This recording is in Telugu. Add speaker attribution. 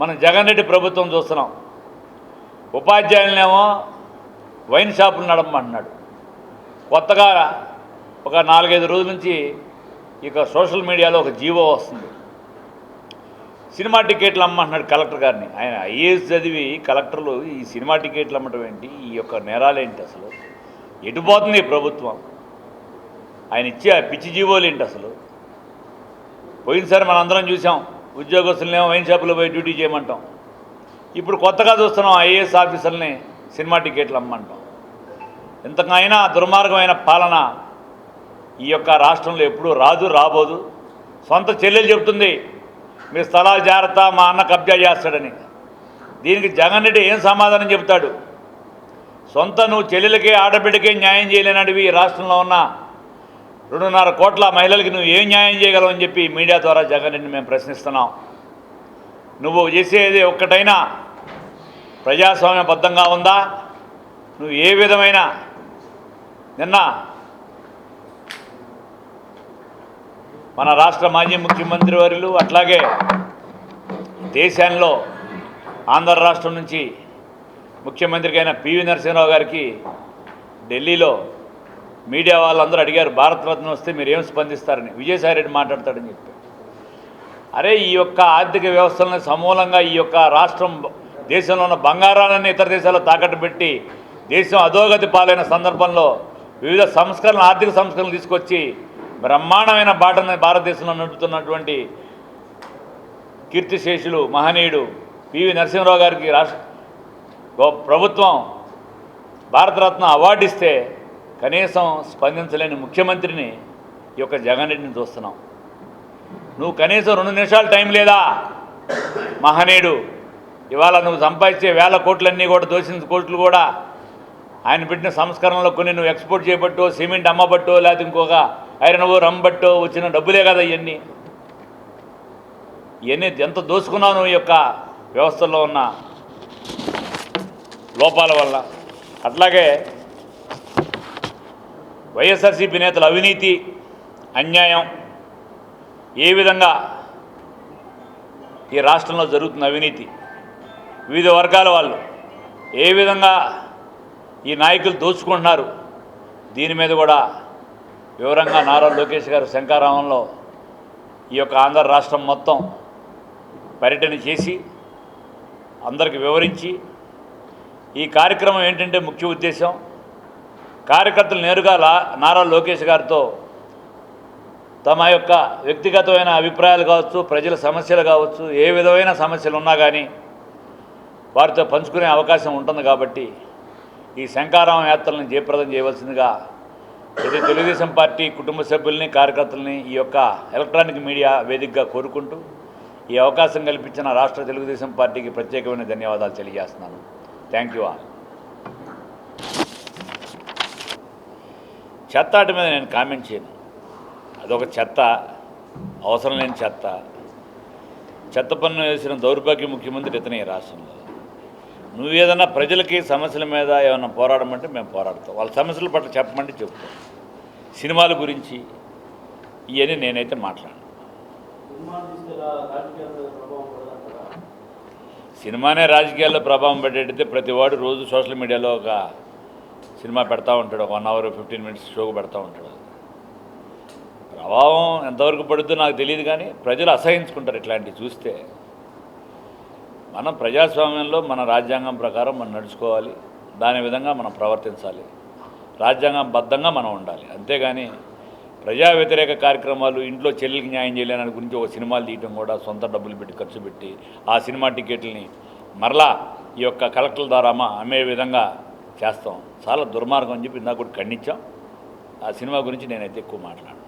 Speaker 1: మనం జగన్ రెడ్డి ప్రభుత్వం చూస్తున్నాం. ఉపాధ్యాయులనేమో వైన్ షాపులు నడపమంటున్నాడు. కొత్తగా ఒక నాలుగైదు రోజుల నుంచి ఇక సోషల్ మీడియాలో ఒక జీవో వస్తుంది. సినిమా టికెట్లు అమ్మంటున్నాడు కలెక్టర్ గారిని. ఆయన ఐఏఎస్ చదివి కలెక్టర్లు ఈ సినిమా టికెట్లు అమ్మటం ఏంటి? ఈ యొక్క నేరాలేంటి అసలు? ఎటుపోతుంది ప్రభుత్వం? ఆయన ఇచ్చే ఆ పిచ్చి జీవోలు ఏంటి అసలు? పోయినసారి మనం అందరం చూసాం. ఉద్యోగస్తులనేమో వైన్ షాపులో పోయి డ్యూటీ చేయమంటాం. ఇప్పుడు కొత్తగా చూస్తున్నాం ఐఏఎస్ ఆఫీసర్ని సినిమా టికెట్లు అమ్మంటాం. ఇంతకైనా దుర్మార్గమైన పాలన ఈ యొక్క రాష్ట్రంలో ఎప్పుడూ రాదు రాబోదు. సొంత చెల్లెలు చెబుతుంది మీ స్థలాలు జాగ్రత్త మా అన్న కబ్జా చేస్తాడని. దీనికి జగన్ రెడ్డి ఏం సమాధానం చెబుతాడు సొంత నువ్వు చెల్లెలకే ఆడబిడ్డకే న్యాయం చేయలేనడివి ఈ రాష్ట్రంలో ఉన్న రెండున్నర కోట్ల మహిళలకి నువ్వు ఏం న్యాయం చేయగలవు అని చెప్పి మీడియా ద్వారా జగన్ రెడ్డిని మేము ప్రశ్నిస్తున్నాం. నువ్వు చేసేది ఒక్కటైనా ప్రజాస్వామ్యబద్ధంగా ఉందా? నువ్వు ఏ విధమైన నిన్న మన రాష్ట్ర మాజీ ముఖ్యమంత్రి వారిలు అట్లాగే దేశంలో ఆంధ్ర రాష్ట్రం నుంచి ముఖ్యమంత్రికి అయిన పివి నరసింహరావు గారికి ఢిల్లీలో మీడియా వాళ్ళందరూ అడిగారు భారతరత్న వస్తే మీరు ఏం స్పందిస్తారని? విజయసాయి రెడ్డి మాట్లాడతాడని చెప్పి. అరే ఈ యొక్క ఆర్థిక వ్యవస్థలను సమూలంగా ఈ యొక్క రాష్ట్రం దేశంలో ఉన్న బంగారాన్ని ఇతర దేశాల్లో తాకట్టు పెట్టి దేశం అధోగతి పాలైన సందర్భంలో వివిధ సంస్కరణలు ఆర్థిక సంస్కరణలు తీసుకొచ్చి బ్రహ్మాండమైన బాటను భారతదేశంలో నడుపుతున్నటువంటి కీర్తిశేషులు మహనీయుడు పివి నరసింహరావు గారికి రాష్ట్ర గో- ప్రభుత్వం భారతరత్న అవార్డు ఇస్తే కనీసం స్పందించలేని ముఖ్యమంత్రిని ఈ యొక్క జగన్ రెడ్డిని చూస్తున్నాం. నువ్వు కనీసం రెండు నిమిషాలు టైం లేదా? మహనీయుడు ఇవాళ నువ్వు సంపాదించే వేల కోట్లన్నీ కూడా దోసిన కోట్లు కూడా ఆయన పెట్టిన సంస్కరణలో కొన్ని నువ్వు ఎక్స్పోర్ట్ చేయబట్టో సిమెంట్ అమ్మబట్టో లేకపోతే ఇంకొక ఐరన్ ఓర్ అమ్మబట్టో వచ్చిన డబ్బులే కదా ఇవన్నీ ఇవన్నీ ఎంత దోసుకున్నావు నువ్వు యొక్క వ్యవస్థలో ఉన్న లోపాల వల్ల? అట్లాగే వైఎస్ఆర్సీపీ నేతల అవినీతి అన్యాయం ఏ విధంగా ఈ రాష్ట్రంలో జరుగుతున్న అవినీతి వివిధ వర్గాల వాళ్ళు ఏ విధంగా ఈ నాయకులు దోచుకుంటున్నారు దీని మీద కూడా వివరంగా నారా లోకేష్ గారు శంకారామంలో ఈ యొక్క ఆంధ్ర రాష్ట్రం మొత్తం పర్యటన చేసి అందరికి వివరించి ఈ కార్యక్రమం ఏంటంటే ముఖ్య ఉద్దేశం కార్యకర్తలు నేరుగా నారా లోకేష్ గారితో తమ యొక్క వ్యక్తిగతమైన అభిప్రాయాలు కావచ్చు ప్రజల సమస్యలు కావచ్చు ఏ విధమైన సమస్యలు ఉన్నా కానీ వారితో పంచుకునే అవకాశం ఉంటుంది కాబట్టి ఈ శంకారామ యాత్రలను జయప్రదం చేయవలసిందిగా ప్రతి తెలుగుదేశం పార్టీ కుటుంబ సభ్యుల్ని కార్యకర్తల్ని ఈ యొక్క ఎలక్ట్రానిక్ మీడియా వేదికగా కోరుకుంటూ ఈ అవకాశం కల్పించిన రాష్ట్ర తెలుగుదేశం పార్టీకి ప్రత్యేకమైన ధన్యవాదాలు తెలియజేస్తున్నాను. Thank you all. చెత్త ఆట మీద నేను కామెంట్ చేయను. అదొక చెత్త అవసరం లేని చెత్త. చెత్త పన్ను వేసిన దౌర్భాగ్య ముఖ్యమంత్రి ఇతనే ఈ రాష్ట్రంలో. నువ్వేదన్నా ప్రజలకి సమస్యల మీద ఏమైనా పోరాడమంటే మేము పోరాడతాం. వాళ్ళ సమస్యల పట్ల చెప్పమంటే చెప్తాం. సినిమాల గురించి ఇవన్నీ నేనైతే మాట్లాడను. సినిమానే రాజకీయాల్లో ప్రభావం పెట్టేటైతే ప్రతి వాడు రోజు సోషల్ మీడియాలో ఒక సినిమా పెడతా ఉంటాడు ఒక వన్ అవర్ ఫిఫ్టీన్ మినిట్స్ షోకు పెడతా ఉంటాడు. ప్రభావం ఎంతవరకు పడుతుందో నాకు తెలియదు కానీ ప్రజలు అసహించుకుంటారు ఇట్లాంటివి చూస్తే. మనం ప్రజాస్వామ్యంలో మన రాజ్యాంగం ప్రకారం మనం నడుచుకోవాలి దాని విధంగా మనం ప్రవర్తించాలి. రాజ్యాంగం బద్ధంగా మనం ఉండాలి. అంతేగాని ప్రజా వ్యతిరేక కార్యక్రమాలు ఇంట్లో చెల్లెలకి న్యాయం చేయలేని గురించి ఒక సినిమాలు తీయటం కూడా సొంత డబ్బులు పెట్టి ఖర్చు పెట్టి ఆ సినిమా టికెట్లని మరలా ఈ యొక్క కలెక్టర్ల ద్వారా అమ్మే విధంగా చేస్తాం. చాలా దుర్మార్గం అని చెప్పి ఇందాక కూడా ఖండించాం. ఆ సినిమా గురించి నేనైతే ఎక్కువ మాట్లాడను.